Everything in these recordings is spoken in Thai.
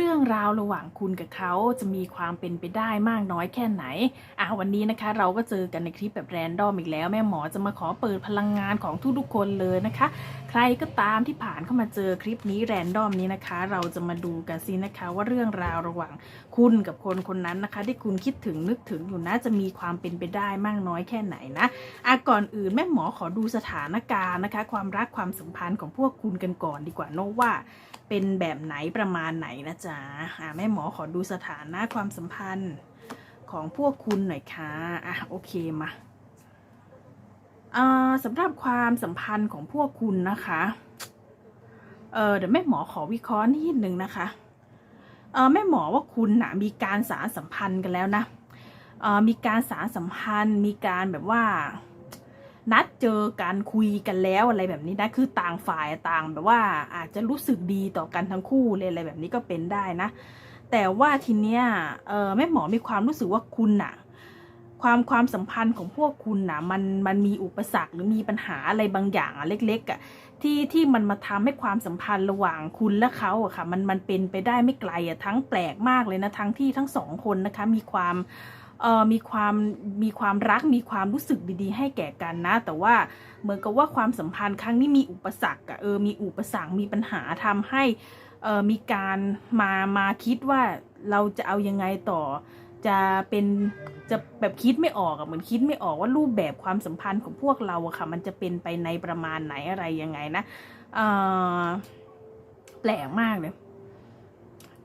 เรื่องราวระหว่างคุณกับเขาจะมีความเป็นไปได้มากน้อยแค่ไหนอะวันนี้นะคะ เราก็เจอกันในคลิปแบบแรนดอมอีกแล้ว แม่หมอจะมาขอเปิดพลังงานของทุกๆคนเลยนะคะ ใครก็ตามที่ผ่านเข้ามาเจอคลิปนี้แรนดอมนี้นะคะ เราจะมาดูกันสินะคะ ว่าเรื่องราวระหว่างคุณกับคนคนนั้นนะคะ ที่คุณคิดถึงนึกถึงอยู่นะจะมีความเป็นไปได้มากน้อยแค่ไหนนะอะก่อนอื่นแม่หมอขอดูสถานการณ์นะคะ ความรักความสัมพันธ์ของพวกคุณกันก่อนดีกว่าเนอะว่า เป็นแบบไหนประมาณไหนนะจ๊ะอะแม่หมอขอดูสถานะความสัมพันธ์ของพวกคุณหน่อยค่ะอะโอเคมาอ่าสำหรับความสัมพันธ์ของพวกคุณนะคะ เออเดี๋ยวแม่หมอขอวิเคราะห์นิดนึงนะคะ เออแม่หมอว่าคุณนะมีการสารสัมพันธ์กันแล้วนะ เออมีการสารสัมพันธ์ มีการแบบว่า นัดเจอกันคุยกันแล้วอะไรแบบนี้นะคือต่างฝ่ายต่างแบบว่าอาจจะรู้สึกดีต่อกันทั้งคู่เลยอะไรแบบนี้ก็เป็นได้นะ แต่ว่าทีเนี้ยเออแม่หมอมีความรู้สึกว่าคุณน่ะความความสัมพันธ์ของพวกคุณนะมันมันมีอุปสรรคหรือมีปัญหาอะไรบางอย่างอะเล็กๆอะที่ที่มันมาทำให้ความสัมพันธ์ระหว่างคุณและเขาอะค่ะ มันมันเป็นไปได้ไม่ไกลอะทั้งแปลกมากเลยนะทั้งที่ทั้งสองคนนะคะมีความ เออมีความมีความรักมีความรู้สึกดีๆ ให้แก่กันนะ แต่ว่าเหมือนกับว่าความสัมพันธ์ครั้งนี้มีอุปสรรคอะเออมีอุปสรรคมีปัญหาทำให้เออมีการมามาคิดว่าเราจะเอายังไงต่อ จะเป็นจะแบบคิดไม่ออกอะเหมือนคิดไม่ออกว่ารูปแบบความสัมพันธ์ของพวกเราอะค่ะ มันจะเป็นไปในประมาณไหนอะไรยังไงนะเออแปลกมากเลย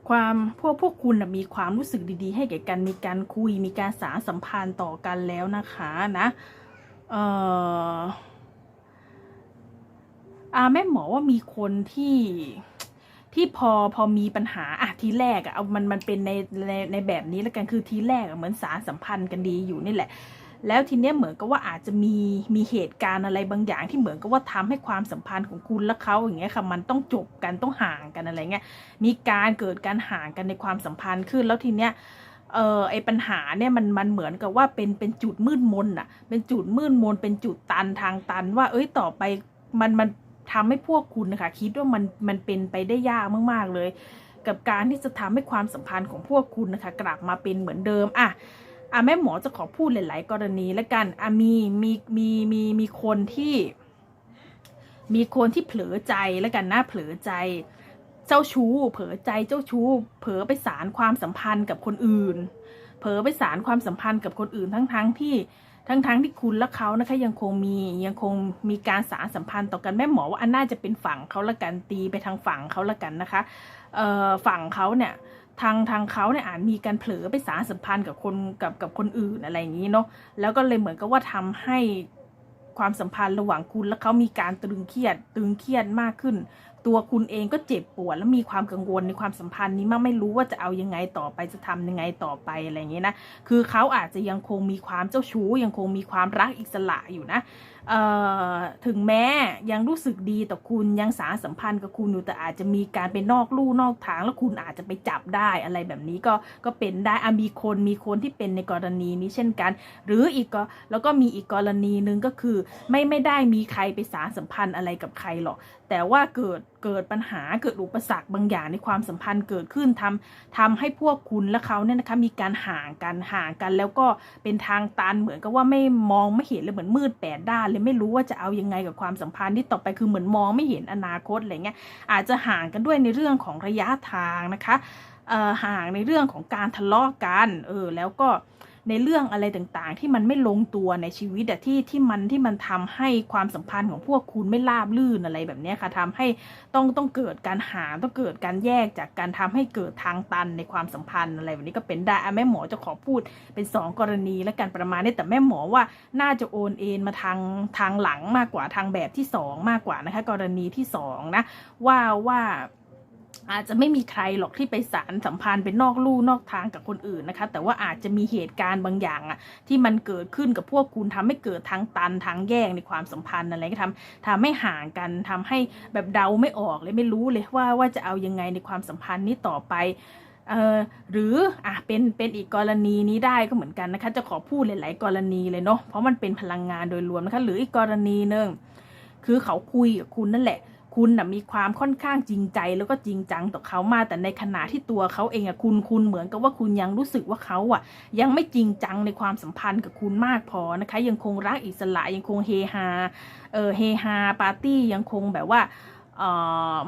ความพวกพวกคุณนะมีความรู้สึกดีๆ ให้แก่กันมีการคุยมีการสารสัมพันธ์ต่อกันแล้วนะคะนะเอ่ออาแม่หมอว่ามีคนที่ที่พอพอมีปัญหาอะทีแรกอะเอามันมันเป็นในในในแบบนี้แล้วกันคือทีแรกเหมือนสารสัมพันธ์กันดีอยู่นี่แหละ แล้วทีเนี้ยเหมือนกับว่าอาจจะมีมีเหตุการณ์อะไรบางอย่างที่เหมือนกับว่าทำให้ความสัมพันธ์ของคุณและเขาอย่างเงี้ยค่ะมันต้องจบกันต้องห่างกันอะไรเงี้ยมีการเกิดการห่างกันในความสัมพันธ์ขึ้นแล้วทีเนี้ยเออไอปัญหาเนี่ยมันมันเหมือนกับว่าเป็นเป็นจุดมืดมนอะเป็นจุดมืดมนเป็นจุดตันทางตัน ว่าเอ้ยต่อไปมันมันทำให้พวกคุณนะคะคิดว่ามันมันเป็นไปได้ยากมาก ๆ เลย กับการที่จะทำให้ความสัมพันธ์ของพวกคุณนะคะ กลับมาเป็นเหมือนเดิมอะ อะแม่หมอจะขอพูดหลาย ๆ กรณีแล้วกันอะมีมีมีมีมีคนที่ มีคนที่เผลอใจแล้วกันนะเผลอใจ เจ้าชู้ เผลอใจเจ้าชู้ เผลอไปสารความสัมพันธ์กับคนอื่น เผลอไปสารความสัมพันธ์กับคนอื่นทั้งๆทที่ทั้งๆทที่คุณและเขานะคะยังคงมียังคงมีการสารสัมพันธ์ต่อกันแม่หมอว่าอันน่าจะเป็นฝั่งเขาละกันตีไปทางฝั่งเขาละกันนะคะ เอ่อฝั่งเขาเนี่ย ทางทางเขาเนี่ยอาจมีการเผลอไปสารสัมพันธ์กับคนกับกับคนอื่นอะไรอย่างนี้เนาะแล้วก็เลยเหมือนกับว่าทำให้ความสัมพันธ์ระหว่างคุณและเขามีการตรึงเครียดตึงเครียดมากขึ้น ตัวคุณเองก็เจ็บปวดและมีความกังวลในความสัมพันธ์นี้มากไม่รู้ว่าจะเอายังไงต่อไปจะทำยังไงต่อไปอะไรอย่างเงี้นะคือเขาอาจจะยังคงมีความเจ้าชู้ยังคงมีความรักอิสระอยู่นะ ถึงแม้ยังรู้สึกดีต่อคุณยังสารสัมพันธ์กับคุณอยู่แต่อาจจะมีการไปนอกลู่นอกทาง แล้วคุณอาจจะไปจับได้อะไรแบบนี้ก็ก็เป็นได้อะมีคนมีคนที่เป็นในกรณีนี้เช่นกัน หรืออีกก็แล้วก็มีอีกกรณีหนึ่งก็คือ ไม่ไม่ได้มีใครไปสารสัมพันธ์อะไรกับใครหรอกแต่ว่าเกิด เกิดปัญหาเกิดอุปสรรคบางอย่างในความสัมพันธ์เกิดขึ้นทำทำให้พวกคุณและเขาเนี่ยนะคะมีการห่างกันห่างกัน แล้วก็เป็นทางตันเหมือนกับว่าไม่มองไม่เห็นเลยเหมือนมืดแปดด้านเลยไม่รู้ว่าจะเอายังไงกับความสัมพันธ์ที่ต่อไปคือเหมือนมองไม่เห็นอนาคตอะไรเงี้ยอาจจะห่างกันด้วยในเรื่องของระยะทางนะคะห่างในเรื่องของการทะเลาะกันเออแล้วก็ ในเรื่องอะไรต่างๆ ที่มันไม่ลงตัวในชีวิตอะที่ที่มันที่มันทำให้ความสัมพันธ์ของพวกคุณไม่ราบลื่นอะไรแบบนี้ค่ะทำให้ต้องต้องเกิดการหาต้องเกิดการแยกจากการทำให้เกิดทางตันในความสัมพันธ์อะไรแบบนี้ก็เป็นได้อะแม่หมอจะขอพูดเป็นสองกรณีและกันประมาณนี้แต่แม่หมอว่าน่าจะโอนเอ็นมาทางทางหลังมากกว่าทางแบบที่สองมากกว่านะคะกรณีที่สองนะว่าว่า อาจจะไม่มีใครหรอกที่ไปสารสัมพันธ์เป็นนอกลู่นอกทางกับคนอื่นนะคะ แต่ว่าอาจจะมีเหตุการณ์บางอย่างอะที่มันเกิดขึ้นกับพวกคุณทำให้เกิดทางตันทางแยกในความสัมพันธ์อะไรก็ทำทำให้ห่างกันทำให้แบบเดาไม่ออกเลยไม่รู้เลยว่าว่าจะเอายังไงในความสัมพันธ์นี้ต่อไปเออหรืออะเป็นเป็นอีกกรณีนี้ได้ก็เหมือนกันนะคะ จะขอพูดหลาย ๆ กรณีเลยเนาะเพราะมันเป็นพลังงานโดยรวมนะคะ หรืออีกกรณีหนึ่งคือเขาคุยกับคุณนั่นแหละ คุณนะมีความค่อนข้างจริงใจแล้วก็จริงจังต่อเขามา แต่ในขณะที่ตัวเขาเองอะคุณคุณเหมือนกับว่าคุณยังรู้สึกว่าเขาอะยังไม่จริงจังในความสัมพันธ์กับคุณมากพอนะคะ ยังคงรักอิสระยังคงเฮฮาเออเฮฮาปาร์ตี้ยังคงแบบว่า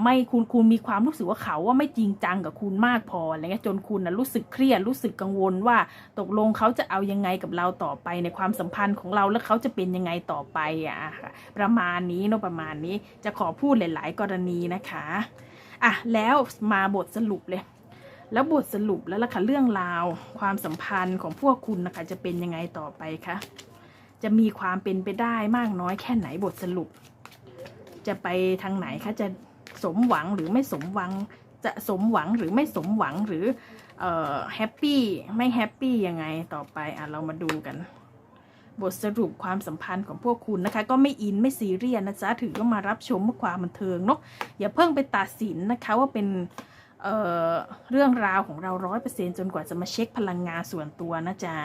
ไม่คุณคุณมีความรู้สึกว่าเขาว่าไม่จริงจังกับคุณมากพออะไรเงี้ยจนคุณนะรู้สึกเครียดรู้สึกกังวลว่าตกลงเขาจะเอายังไงกับเราต่อไปในความสัมพันธ์ของเราแล้วเขาจะเป็นยังไงต่อไปอะค่ะประมาณนี้เนอะประมาณนี้จะขอพูดหลาย ๆ กรณีนะคะอะแล้วมาบทสรุปเลย แล้วบทสรุปแล้วล่ะค่ะเรื่องราวความสัมพันธ์ของพวกคุณนะคะจะเป็นยังไงต่อไปคะจะมีความเป็นไปได้มากน้อยแค่ไหนบทสรุป จะไปทางไหนคะจะสมหวังหรือไม่สมหวัง จะสมหวังหรือไม่สมหวังหรือเอ่อแฮปปี้ไม่แฮปปี้ยังไงต่อไปอะเรามาดูกัน บทสรุปความสัมพันธ์ของพวกคุณนะคะ ก็ไม่อินไม่ซีเรียสนะจ๊ะถือว่ามารับชมเพื่อความบันเทิงเนาะอย่าเพิ่งไปตัดสินนะคะว่าเป็นเอ่อเรื่องราวของเราร้อยเปอร์เซ็นจนกว่าจะมาเช็คพลังงานส่วนตัวนะจ๊ะ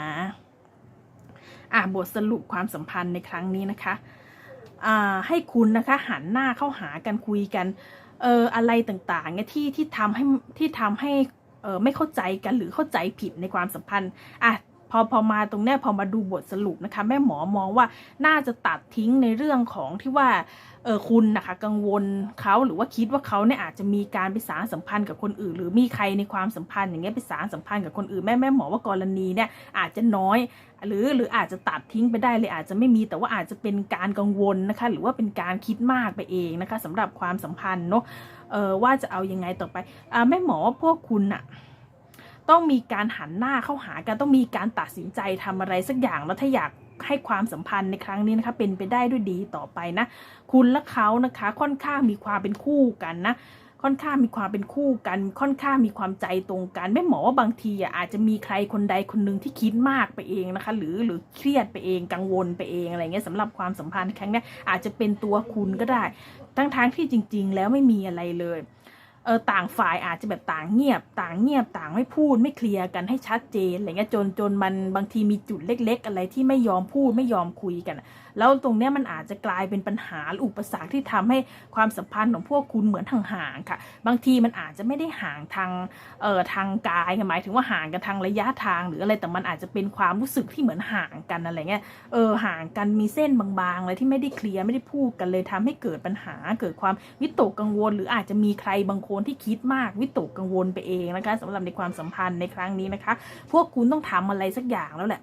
อะบทสรุปความสัมพันธ์ในครั้งนี้นะคะ ให้คุณนะคะหันหน้าเข้าหากันคุยกันเอออะไรต่างๆเนี่ยที่ที่ทำให้ที่ทำให้เออไม่เข้าใจกันหรือเข้าใจผิดในความสัมพันธ์อะ พอพอมาตรงเนี้ยพอมาดูบทสรุปนะคะแม่หมอมองว่าน่าจะตัดทิ้งในเรื่องของที่ว่าเออคุณนะคะกังวลเขาหรือว่าคิดว่าเขาเนี่ยอาจจะมีการไปสารสัมพันธ์กับคนอื่น หรือมีใครในความสัมพันธ์อย่างเงี้ยไปสารสัมพันธ์กับคนอื่นแม่แม่หมอว่ากรณีเนี่ยอาจจะน้อย หรือหรืออาจจะตัดทิ้งไปได้เลยอาจจะไม่มีแต่ว่าอาจจะเป็นการกังวลนะคะ หรือว่าเป็นการคิดมากไปเองนะคะสำหรับความสัมพันธ์เนาะเออว่าจะเอายังไงต่อไปอ่าแม่หมอว่าพวกคุณอะ ต้องมีการหันหน้าเข้าหากันต้องมีการตัดสินใจทำอะไรสักอย่างแล้วถ้าอยากให้ความสัมพันธ์ในครั้งนี้นะคะเป็นไปได้ด้วยดีต่อไปนะ คุณและเขานะคะค่อนข้างมีความเป็นคู่กันนะค่อนข้างมีความเป็นคู่กัน ค่อนข้างมีความใจตรงกันไม่หมอว่าบางทีอะอาจจะมีใครคนใดคนหนึ่งที่คิดมากไปเองนะคะ หรือหรือเครียดไปเองกังวลไปเองอะไรเงี้ยสำหรับความสัมพันธ์ครั้งเนี้ยอาจจะเป็นตัวคุณก็ได้ ทั้งทางที่จริง ๆ แล้วไม่มีอะไรเลย เออต่างฝ่ายอาจจะแบบต่างเงียบ ต่างเงียบต่างไม่พูดไม่เคลียร์กันให้ชัดเจนอะไรเงี้ยจนจนมันบางทีมีจุดเล็ก ๆ อะไรที่ไม่ยอมพูดไม่ยอมคุยกัน แล้วตรงเนี้ยมันอาจจะกลายเป็นปัญหาหรืออุปสรรคที่ทำให้ความสัมพันธ์ของพวกคุณเหมือนห่างๆค่ะ บางทีมันอาจจะไม่ได้ห่างทางเอ่อทางกายหมายถึงว่าห่างกันทางระยะทางหรืออะไรแต่มันอาจจะเป็นความรู้สึกที่เหมือนห่างกันอะไรเงี้ยเออห่างกันมีเส้นบางๆอะไรที่ไม่ได้เคลียร์ไม่ได้พูดกันเลยทำให้เกิดปัญหาเกิดความวิตกกังวล หรืออาจจะมีใครบางคนที่คิดมากวิตกกังวลไปเองนะคะสำหรับในความสัมพันธ์ในครั้งนี้นะคะ พวกคุณต้องทำอะไรสักอย่างแล้วแหละ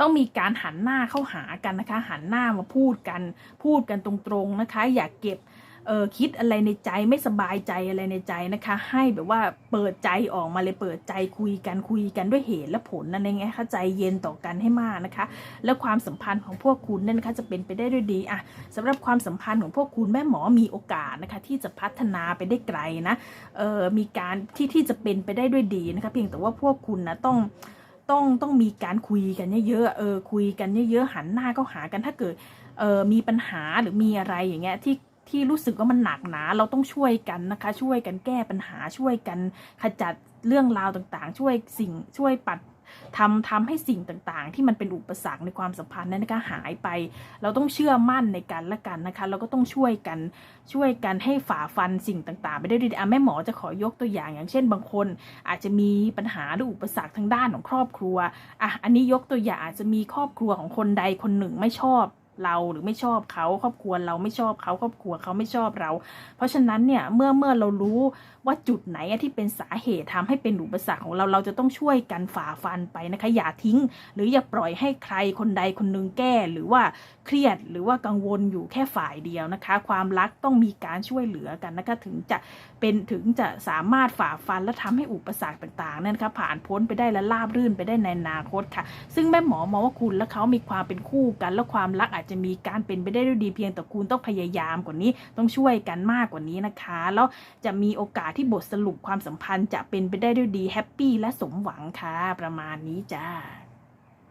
ต้องมีการหันหน้าเข้าหากันนะคะ หันหน้ามาพูดกัน พูดกันตรงๆนะคะ อย่าเก็บเออคิดอะไรในใจไม่สบายใจอะไรในใจนะคะ ให้แบบว่าเปิดใจออกมาเลยเปิดใจคุยกันคุยกันด้วยเหตุและผลนั่นเองนะคะใจเย็นต่อกันให้มากนะคะ แล้วความสัมพันธ์ของพวกคุณเนี่ยนะคะจะเป็นไปได้ด้วยดีอะสำหรับความสัมพันธ์ของพวกคุณแม่หมอมีโอกาสนะคะ ที่จะพัฒนาไปได้ไกลนะเออมีการที่ที่จะเป็นไปได้ด้วยดีนะคะ เพียงแต่ว่าพวกคุณนะต้อง ต้องต้องมีการคุยกันเยอะๆเออคุยกันเยอะๆหันหน้าก็หากันถ้าเกิดเออมีปัญหาหรือมีอะไรอย่างเงี้ยที่ที่รู้สึกว่ามันหนักหนา เราต้องช่วยกันนะคะ ช่วยกันแก้ปัญหาช่วยกันขจัดเรื่องราวต่างๆ ช่วยสิ่งช่วยปัด ทำทำให้สิ่งต่างๆ ที่มันเป็นอุปสรรคในความสัมพันธ์นั้นนะคะหายไป เราต้องเชื่อมั่นในกันและกันนะคะ เราก็ต้องช่วยกันช่วยกันให้ฝ่าฟันสิ่งต่างๆ ไปได้ดีอะแม่หมอจะขอยกตัวอย่างอย่างเช่น บางคน อาจจะมีปัญหาหรืออุปสรรคทางด้านของครอบครัวอะอันนี้ยกตัวอย่างอาจจะมีครอบครัวของคนใดคนหนึ่งไม่ชอบ เราหรือไม่ชอบเขาครอบครัวเราไม่ชอบเขาครอบครัวเขาไม่ชอบเรา เพราะฉะนั้นเนี่ยเมื่อเมื่อเรารู้ว่าจุดไหนที่เป็นสาเหตุทำให้เป็นอุปสรรคของเราเราจะต้องช่วยกันฝ่าฟันไปนะคะอย่าทิ้ง หรืออย่าปล่อยให้ใครคนใดคนหนึ่งแก้ หรือว่าเครียดหรือว่ากังวลอยู่แค่ฝ่ายเดียวนะคะ ความรักต้องมีการช่วยเหลือกันนะคะถึงจะเป็นถึงจะสามารถฝ่าฟันและทำให้อุปสรรคต่างๆนั่นนะคะผ่านพ้นไปได้และราบรื่นไปได้ในอนาคตค่ะ ซึ่งแม่หมอมองว่าคุณและเขามีความเป็นคู่กัน และความรักอาจจะมีการเป็นไปได้ด้วยดีเพียงแต่คุณต้องพยายามกว่านี้ต้องช่วยกันมากกว่านี้นะคะ แล้วจะมีโอกาสที่บทสรุปความสัมพันธ์จะเป็นไปได้ด้วยดีแฮปปี้และสมหวังค่ะ ประมาณนี้จ้า